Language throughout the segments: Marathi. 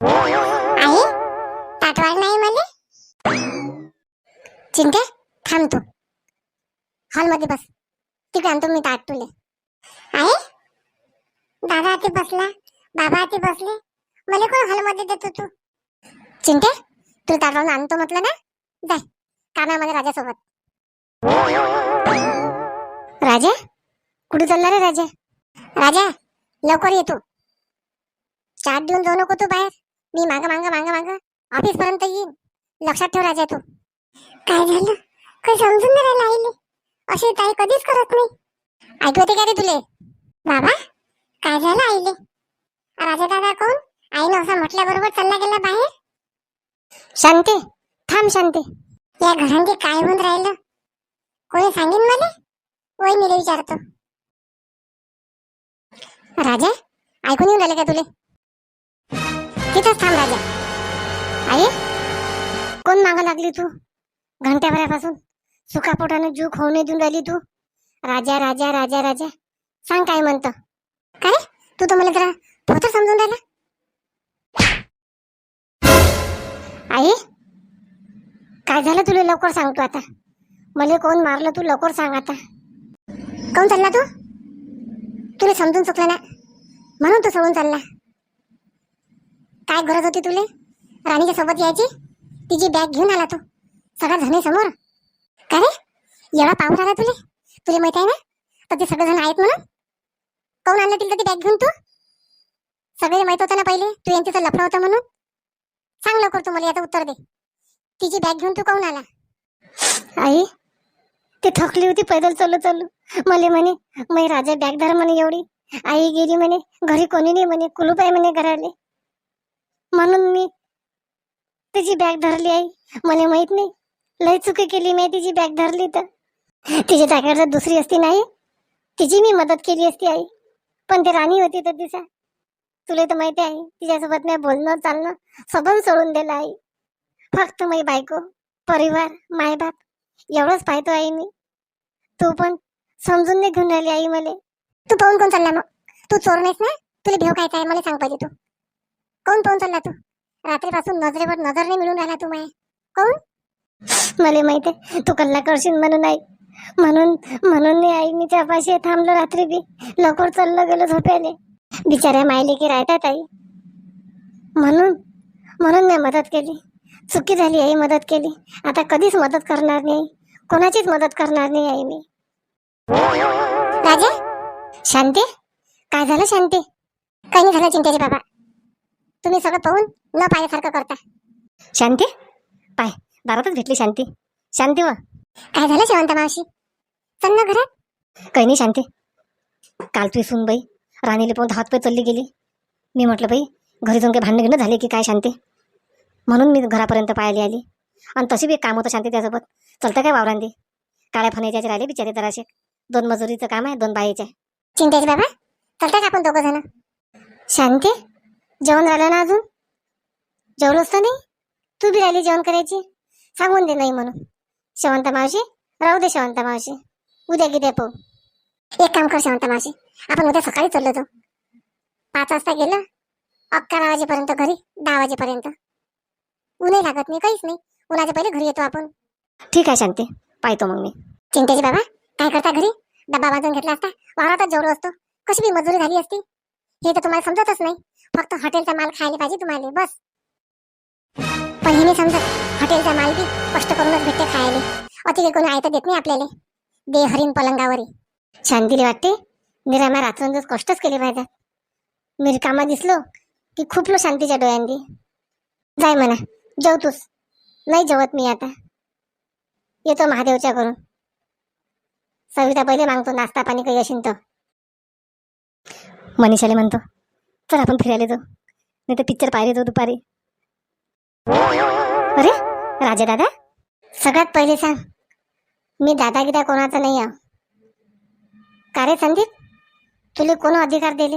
आहे ताटवाड नाही मला? चिंते थांब तू. हॉलमध्ये बस. तिकडे आणतो मी ताट तुले. आहे दादा आती बसला. बाबा आती बसले. मला कोण हॉलमध्ये देतो तू? चिंते तू ताटवाडून आणतो म्हटलं ना? जाय कामामध्ये राजासोबत. राजा कुठे चालला रे राजा? राजा लवकर येतो चाट देऊन जाऊ नको तू बाहेर. मी माग माग माग माग ऑफिस पर्यंत येईन. लक्षात ठेव राजा तू. काय झालं? काही समजून नाही राहिलं आईले. अशी ताई कधीच करत नाही. ऐकू का रे तुले? बाबा काय झालं आईले? राजा दादा कोण? आईनं असं म्हटल्याबरोबर चालला गेला बाहेर? शांती थांब शांती. या घरांचे काय होऊन राहिलं? कोणी सांगेन मला? वहिनीला विचारतो. राजा ऐकून येऊन राहिले का तुले? तिथंच थांब राजा. आई कोण मागा लागली तू? घंट्याभरापासून सुका पोटानं जीव देऊन राहिली तू. राजा राजा राजा राजा. सांग काय म्हणतं? काय? तू तर मला जरा थोडं समजून राहिला. आई काय झालं तुला लवकर सांगतो आता? मला कोण मारलं तू लवकर सांग आता. कोण चालला तू? तुला समजून चुकला ना? म्हणून तू सोडून चालला. काय गरज होती तुले? राणीच्या सोबत यायची? तिची बॅग घेऊन आला तू. सगळ्या जणी समोर. का रे? एवढा पाऊस आला तुले? तुला माहीत आहे ना? तर ते सगळेजण आहेत म्हणून? कोण आणलं तिला ती बॅग घेऊन तू? सगळे माहीत होतं ना पहिले? तू यांचं लफडा होता म्हणून? सांग लवकर तू मला याचं उत्तर दे. तिची बॅग घेऊन तू कोण आला? आई ती थकली होती पैदल चालू चालू मला म्हणे मै राजा बॅग धर म्हणे एवढी. आई गेली म्हणे घरी कोणी नाही म्हणे कुलूप आहे म्हणे घराले. म्हणून मी तिची बॅग धरली आई. मला माहीत नाही. लय चुकी केली मी तिची बॅग धरली तर. तिच्या जागेवर जर दुसरी असती नाही तिची मी मदत केली असती आई. पण ते राणी होती तर दिसा. तुला तर माहिती आहे तिच्यासोबत नाही बोलणं चालणं सगळं सोडून दिलं आई. फक्त मी बायको परिवार मायबाप एवढंच पाहतो आई मी. तू पण समजून नाही घेऊन राहिली आई मला. तू पाहून कोण चालला मग? तू चोर नाहीस ना? तुला भेव काय काय मला सांग पाहिजे तू. कोण पाहून चालला तू? रात्रीपासून नजरेवर नजर नाही मिळून राहिला तू माय. कोण? मला माहीत तू कल्ला करशील म्हणून आई. म्हणून म्हणून नाही आई मी त्यापाशी थांबलो रात्री बी. लवकर चाललं गेलो झोप्याले. बिचाऱ्या मायले की राहतात आई. म्हणून म्हणून मी मदत केली. चुकी झाली आई मदत केली. आता कधीच मदत करणार नाही. कोणाचीच मदत करणार नाही आई मी. राजा? शांती? काय झालं शांती? काही नाही झालं चिंतेचे बाबा. तुम्ही सगळं पाहून न पाहिल्यासारखं करता. शांती? पाय दारातच भेटली शांती. शांती व? काय झालं शेवंत मावशी? चल ना घरात. काही नाही शांती. काल तू सून बाई राणीला पण हात पाय चालली गेली. मी म्हटलं बाई घरी जाऊन काही भांडणं घेणं झाले की काय शांती? म्हणून मी घरापर्यंत पाहायला आली. आणि तशी बी एक काम होतं शांती त्यासोबत. चलतं काय वावरांदी काळ्या फण्याचे राहिले बिचारे जराशे. दोन मजुरीचं काम आहे दोन बाईचे. चिंतेचे बाबा चलता का आपण दोघं जण? शांती? जेवण राहिलं ना अजून? जेवलोच तर नाही? तू बी राहिली जेवण करायची? सांगून दे नाही म्हणून. शेवंत मावशी राहू दे शेवंत मावशी. उद्या किती पाहू एक काम कर शेवंत मावशी आपण उद्या सकाळी चाललो जाऊ. पाच वाजता गेलं अकरा वाजेपर्यंत घरी दहा वाजेपर्यंत. ऊनही लागत नाही काहीच नाही. उन्हाच्या पहिले घरी येतो आपण. ठीक आहे शांती. पाहतो मग मी. चिंतेचे बाबा काय करता घरी? डब्बा बांधून घेतला असता? वावरातच जेवढं असतो. कशी बी मजुरी झाली असती. हे तर तुम्हाला समजतच नाही. फक्त हॉटेलचा माल खायला पाहिजे तुम्हाला. बस. पण हे नाही समजत. हॉटेलचा माल बी कष्ट करूनच भेटते खायला. अति कोणी आयत देत नाही आपल्याला. दे हरीण पलंगावर. छान दिली वाटते. निरामा रात्रंदिवस कष्टच केले पाहिजे मिरकामा दिसलो की खूप लो शांतीच्या डोळ्यांनी. जाय म्हणा जेवतोस नाही जेवत मी आता. येतो महादेवच्या करून सविता पहिले मागतो नाश्ता पाणी काही असेल तर. मनीषाले म्हणतो चल आपण फिरायला जाऊ. नाही तर पिक्चर पाहिले जाऊ दुपारी. अरे राजा दादा सगळ्यात पहिले सांग. मी दादा गिदा कोणाचा नाही आहे. का रे संदीप? तुला कोण अधिकार दिले?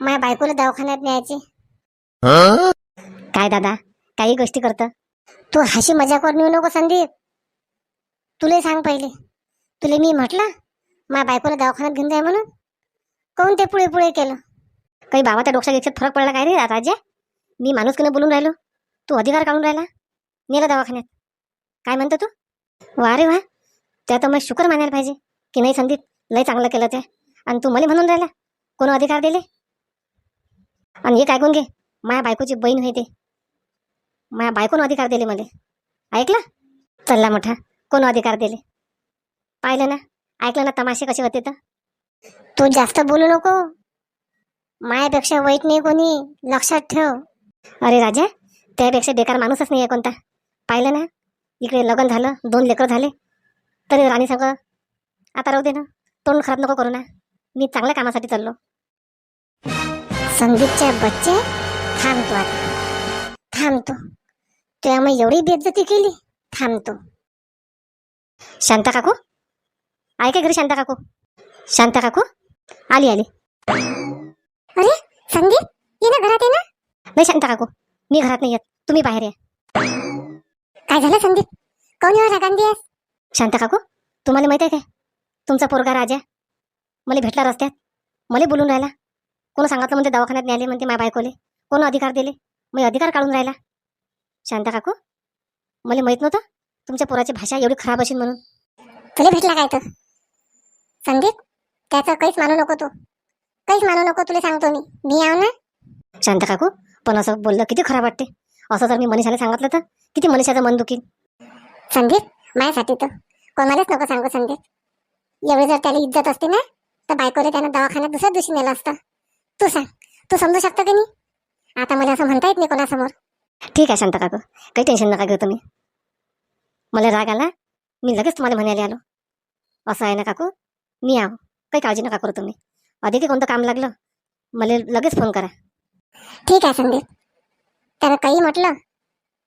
माझ्या बायकोला दवाखान्यात न्यायचे. काय दादा काही गोष्टी करत? तू हाशी मजाकवर नेऊ नको संदीप. तुले सांग पहिले. तुले मी म्हटलं माझ्या बायकोला दवाखान्यात घेऊन जाय म्हणून. कोण ते पुढे पुढे केलं? काही बाबाच्या डोक्यात याच्यात फरक पडला काय रे राजा? मी माणूसकीनं बोलून राहिलो. तू अधिकार काढून राहिला? नेला दवाखान्यात. काय म्हणतो तू? वा रे वा. त्या तर मग शुक्र मानायला पाहिजे. की नाही संदीप? लय चांगलं केलं ते. आणि तू मला म्हणून राहिला? कोण अधिकार दिले? आणि एक ऐकून घे. माया बायकोची बहीण होते माया बायकोनं अधिकार दिले मला. ऐकलं? चल्ला मोठा. कोण अधिकार दिले? पाहिलं ना? ऐकलं ना तमाशे कसे होते तर? तू जास्त बोलू नको. मायापेक्षा वाईट नाही कोणी? लक्षात ठेव. अरे राजा त्यापेक्षा बेकार माणूसच नाही आहे कोणता. पाहिलं ना? इकडे लग्न झालं दोन लेकरं झाले. तरी राणी सगळं आता राहू दे ना तोंड खराब नको करू ना. मी चांगल्या कामासाठी चाललो. संदीपच्या बच्चे थांबतो आता. थांबतो. त्यामुळे एवढी बेइज्जती केली. थांबतो. शांता काकू? ऐका घरी शांता काकू. शांता काकू? आली आली. अरे संदीप ये ना घरात ये ना. नाही शांता काकू मी घरात नाही येत. तुम्ही बाहेर या. काय झालं संदीप? कोण येऊ रागांदी आहेस शांता काकू तुम्हाला माहीत आहे काय? तुमचा पोरगा राजा मला भेटला रस्त्यात. मला बोलून राहिला. कोण सांगितलं म्हणते दवाखान्यात न्याले म्हणते माझ्या बायकोले. कोण अधिकार दिले? मी अधिकार काढून राहिला. शांता काकू मला माहीत नव्हतं तुमच्या पोराची भाषा एवढी खराब असेल म्हणून. तुला भेटला काय तर? संदीप त्याचं काहीच मानू नको तू. काहीच मानू नको तुला सांगतो मी. मी आव ना? शांत काकू पण असं बोललं किती खराब वाटते. असं जर मी मनीषाला सांगितलं तर किती मनीषाचं मन दुखील? संदीप माझ्यासाठी तर कोणालाच नको सांगू संदीप. एवढी जर त्याला इज्जत असते ना तर बायकोले त्यानं दवाखान्यात दुसऱ्या दिवशी नेलं असतं. तू सांग तू समजू शकतो की नाही? आता मला असं म्हणता येत नाही कोणासमोर. ठीक आहे शांत काकू. काही टेन्शन नका घेऊ तुम्ही. मला राग आला मी लगेच तुम्हाला म्हणायला आलो. असं आहे ना काकू? मी आहो. काही काळजी नका करू तुम्ही. अधिक कोणतं काम लागलं? मला लगेच फोन करा. ठीक आहे संदीप. त्यानं काही म्हटलं?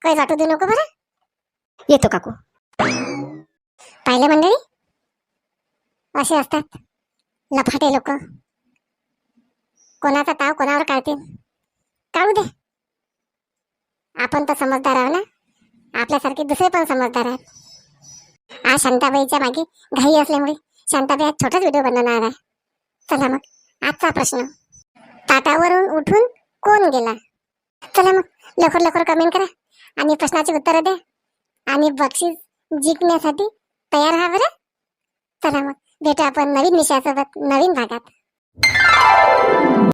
काही वाटू देऊ नको बरं? येतो काकू. पाहिलं मंडळी? असे असतात लफाटे लोक. कोणाचा ताव कोणावर काढतील? काढू दे. आपण तर समजदार आहो ना? आपल्यासारखे दुसरे पण समजदार आहेत. आज शांताबाईच्या मागे घाई असल्यामुळे शांताबाई आज छोटाच व्हिडिओ बनवणार आहे. चला मग आजचा प्रश्न. ताटावरून उठून कोण गेला? चला मग लवकर लवकर कमेंट करा आणि प्रश्नाची उत्तरं द्या. आणि बक्षीस जिंकण्यासाठी तयार व्हा बरं. चला मग भेटू आपण नवीन विषयासोबत नवीन भागात.